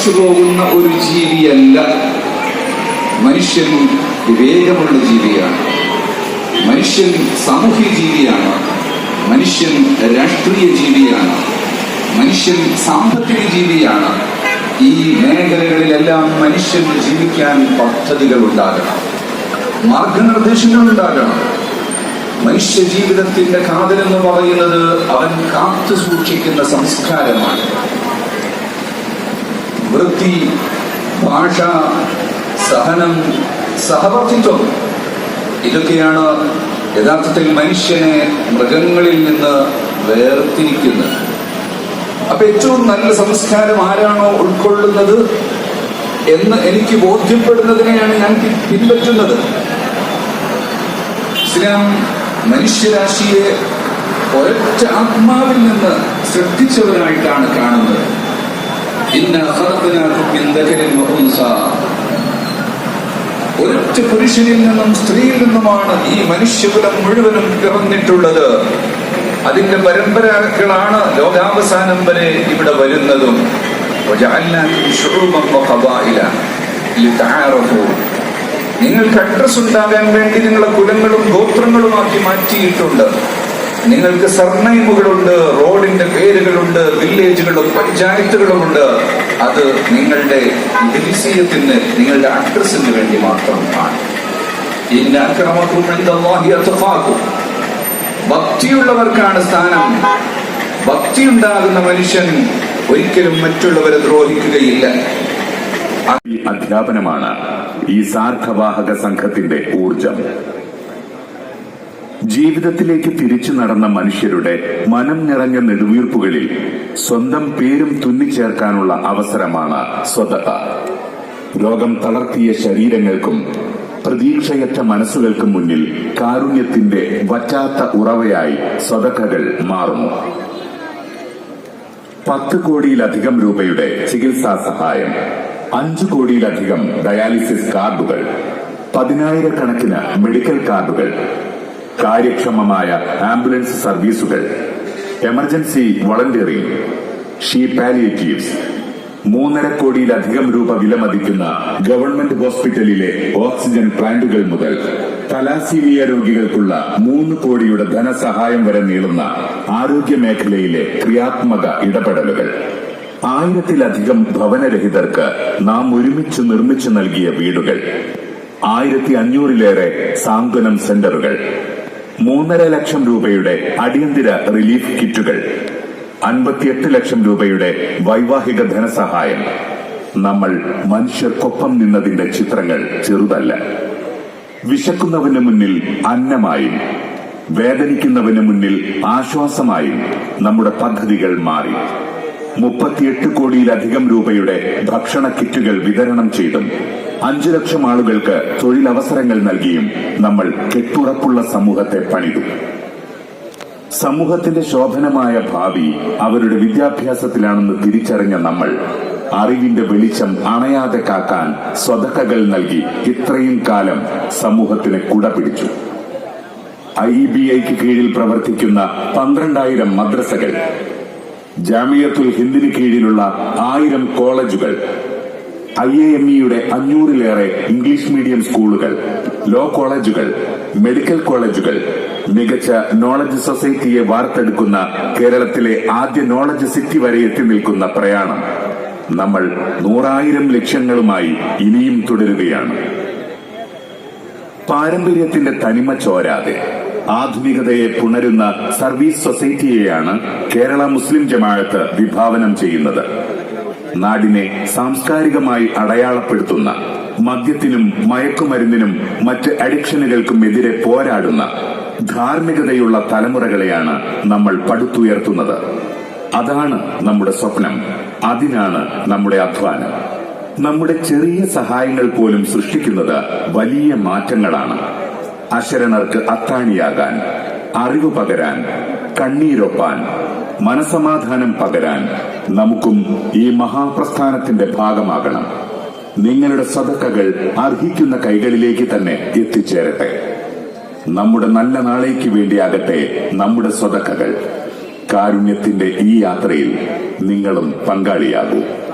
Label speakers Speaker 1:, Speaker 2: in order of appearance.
Speaker 1: പഠിച്ചു പോകുന്ന ഒരു ജീവിയല്ല. മനുഷ്യൻ വിവേകമുള്ള ജീവിയാണ്. മനുഷ്യൻ സാമൂഹ്യ ജീവിയാണ്. മനുഷ്യൻ രാഷ്ട്രീയ ജീവിയാണ്. മനുഷ്യൻ സാമ്പത്തിക ജീവിയാണ്. ഈ മേഖലകളിലെല്ലാം മനുഷ്യൻ ജീവിക്കാൻ പദ്ധതികൾ ഉണ്ടാകണം. മാർഗനിർദ്ദേശങ്ങൾ ഉണ്ടാകണം. മനുഷ്യ ജീവിതത്തിന്റെ കാതലെന്ന് പറയുന്നത് അവൻ കാത്തു സൂക്ഷിക്കുന്ന സംസ്കാരമാണ്. വൃത്തി ഭാഷ സഹനം സഹവർത്തിത്വം. ഇതൊക്കെയാണ് യഥാർത്ഥത്തിൽ മനുഷ്യനെ മൃഗങ്ങളിൽ നിന്ന് വേർതിരിക്കുന്നത്. അപ്പൊ ഏറ്റവും നല്ല സംസ്കാരം ആരാണോ ഉൾക്കൊള്ളുന്നത് എന്ന് എനിക്ക് ബോധ്യപ്പെടുന്നതിനെയാണ് ഞാൻ പിൻപറ്റുന്നത്. ഇസ്ലാം മനുഷ്യരാശിയെ ഒരൊറ്റ ആത്മാവിൽ നിന്ന് ശ്രദ്ധിച്ചവരായിട്ടാണ് കാണുന്നത്. ഇന്ന ഖലഖനാകും മിൻ ദഖരിൻ വ ഉൻസ ഒരൊറ്റ പുരുഷനിൽ നിന്നും സ്ത്രീയിൽ നിന്നുമാണ് ഈ മനുഷ്യകുലം മുഴുവനും പിറന്നിട്ടുള്ളത്. അതിന്റെ പരമ്പരകളാണ് ലോകാവസാനം വരെ ഇവിടെ വരുന്നതും. നിങ്ങൾക്ക് അഡ്രസ് ഉണ്ടാകാൻ വേണ്ടി നിങ്ങളെ കുലങ്ങളും ഗോത്രങ്ങളുമാക്കി മാറ്റിയിട്ടുണ്ട്. നിങ്ങൾക്ക് സർണൈമുകളുണ്ട് റോഡിന്റെ പേരുകളുണ്ട് വില്ലേജുകളും പഞ്ചായത്തുകളുമുണ്ട്. അത് നിങ്ങളുടെ ദിവസീയത്തിന് നിങ്ങളുടെ അഡ്രസ്സിന് വേണ്ടി മാത്രമാണ്. ഭക്തിയുള്ളവർക്കാണ് സ്ഥാനം. ഭക്തി ഉണ്ടാകുന്ന മനുഷ്യൻ ഒരിക്കലും മറ്റുള്ളവരെ ദ്രോഹിക്കുകയില്ല.
Speaker 2: അധ്യാപനമാണ് ഈ സാർഥവാഹക സംഘത്തിന്റെ ഊർജം ജീവിതത്തിലേക്ക് തിരിച്ചു നടന്ന മനുഷ്യരുടെ മനം നിറഞ്ഞ നെടുവീർപ്പുകളിൽ സ്വന്തം പേരും തുന്നിച്ചേർക്കാനുള്ള അവസരമാണ് സ്വതത രോഗം തളർത്തിയ ശരീരങ്ങൾക്കും പ്രതീക്ഷയറ്റ മനസ്സുകൾക്കും മുന്നിൽ കാരുണ്യത്തിന്റെ വറ്റാത്ത ഉറവയായി സ്വതക്കകൾ മാറുന്നു. പത്ത് കോടിയിലധികം രൂപയുടെ ചികിത്സാ സഹായം അഞ്ചു കോടിയിലധികം ഡയാലിസിസ് കാർഡുകൾ പതിനായിരക്കണക്കിന് മെഡിക്കൽ കാർഡുകൾ കാര്യക്ഷമമായ ആംബുലൻസ് സർവീസുകൾ. Emergency volunteering. ഷീ പാലിയേറ്റീവ്സ് മൂന്നര കോടിയിലധികം രൂപ വിലമതിക്കുന്ന ഗവൺമെന്റ് ഹോസ്പിറ്റലിലെ ഓക്സിജൻ പ്ലാന്റുകൾ മുതൽ തലാസീമിയ രോഗികൾക്കുള്ള മൂന്ന് കോടിയുടെ ധനസഹായം വരെ നീളുന്ന ആരോഗ്യ മേഖലയിലെ ക്രിയാത്മക ഇടപെടലുകൾ. ആയിരത്തിലധികം ഭവനരഹിതർക്ക് നാം ഒരുമിച്ച് നിർമ്മിച്ചു നൽകിയ വീടുകൾ. ആയിരത്തി അഞ്ഞൂറിലേറെ സാന്ത്വനം സെന്ററുകൾ. മൂന്നര ലക്ഷം രൂപയുടെ അടിയന്തര റിലീഫ് കിറ്റുകൾ അൻപത്തിയെട്ട് ലക്ഷം രൂപയുടെ വൈവാഹിക ധനസഹായം. നമ്മൾ മനുഷ്യർക്കൊപ്പം നിന്നതിന്റെ ചിത്രങ്ങൾ ചെറുതല്ല. വിശക്കുന്നവന് മുന്നിൽ അന്നമായും വേദനിക്കുന്നവന് മുന്നിൽ ആശ്വാസമായും നമ്മുടെ പദ്ധതികൾ മാറി. മുപ്പത്തിയെട്ട് കോടിയിലധികം രൂപയുടെ ഭക്ഷണ കിറ്റുകൾ വിതരണം ചെയ്തും അഞ്ചു ലക്ഷം ആളുകൾക്ക് തൊഴിലവസരങ്ങൾ നൽകിയും നമ്മൾ കെട്ടുറപ്പുള്ള സമൂഹത്തെ പണിതു. സമൂഹത്തിന്റെ ശോഭനമായ ഭാവി അവരുടെ വിദ്യാഭ്യാസത്തിലാണെന്ന് തിരിച്ചറിഞ്ഞ നമ്മൾ അറിവിന്റെ വെളിച്ചം അണയാതെ കാക്കാൻ സ്വതക്കകൾ നൽകി ഇത്രയും കാലം സമൂഹത്തിന് കുട പിടിച്ചു ഐ ബി ഐക്ക് കീഴിൽ പ്രവർത്തിക്കുന്ന പന്ത്രണ്ടായിരം മദ്രസകൾ ജാമിയത്തുൽ ഹിന്ദിന് കീഴിലുള്ള ആയിരം കോളേജുകൾ ഐ എ എം ഇയുടെ അഞ്ഞൂറിലേറെ ഇംഗ്ലീഷ് മീഡിയം സ്കൂളുകൾ ലോ കോളേജുകൾ മെഡിക്കൽ കോളേജുകൾ മികച്ച നോളജ് സൊസൈറ്റിയെ വാർത്തെടുക്കുന്ന കേരളത്തിലെ ആദ്യ നോളജ് സിറ്റി വരെ എത്തി നിൽക്കുന്ന പ്രയാണം. നമ്മൾ നൂറായിരം ലക്ഷ്യങ്ങളുമായി ഇനിയും തുടരുകയാണ്. പാരമ്പര്യത്തിന്റെ തനിമ ചോരാതെ ആധുനികതയെ പുണരുന്ന സർവീസ് സൊസൈറ്റിയെയാണ് കേരള മുസ്ലിം ജമാഅത്ത് വിഭാവനം ചെയ്യുന്നത്. നാടിനെ സാംസ്കാരികമായി അടയാളപ്പെടുത്തുന്ന മദ്യത്തിനും മയക്കുമരുന്നിനും മറ്റ് അഡിക്ഷനുകൾക്കും എതിരെ പോരാടുന്ന ധാർമ്മികതയുള്ള തലമുറകളെയാണ് നമ്മൾ പടുത്തുയർത്തുന്നത്. അതാണ് നമ്മുടെ സ്വപ്നം. അതിനാണ് നമ്മുടെ അധ്വാനം. നമ്മുടെ ചെറിയ സഹായങ്ങൾ പോലും സൃഷ്ടിക്കുന്നത് വലിയ മാറ്റങ്ങളാണ്. അശരണർക്ക് അത്താണിയാകാൻ അറിവ് പകരാൻ കണ്ണീരൊപ്പാൻ മനസമാധാനം പകരാൻ നമുക്കും ഈ മഹാപ്രസ്ഥാനത്തിന്റെ ഭാഗമാകണം. നിങ്ങളുടെ സതക്കകൾ അർഹിക്കുന്ന കൈകളിലേക്ക് തന്നെ എത്തിച്ചേരട്ടെ. നമ്മുടെ നല്ല നാളേക്ക് വേണ്ടിയാകട്ടെ നമ്മുടെ സ്വതക്കകൾ കാരുണ്യത്തിന്റെ ഈ യാത്രയിൽ നിങ്ങളും പങ്കാളിയാകൂ.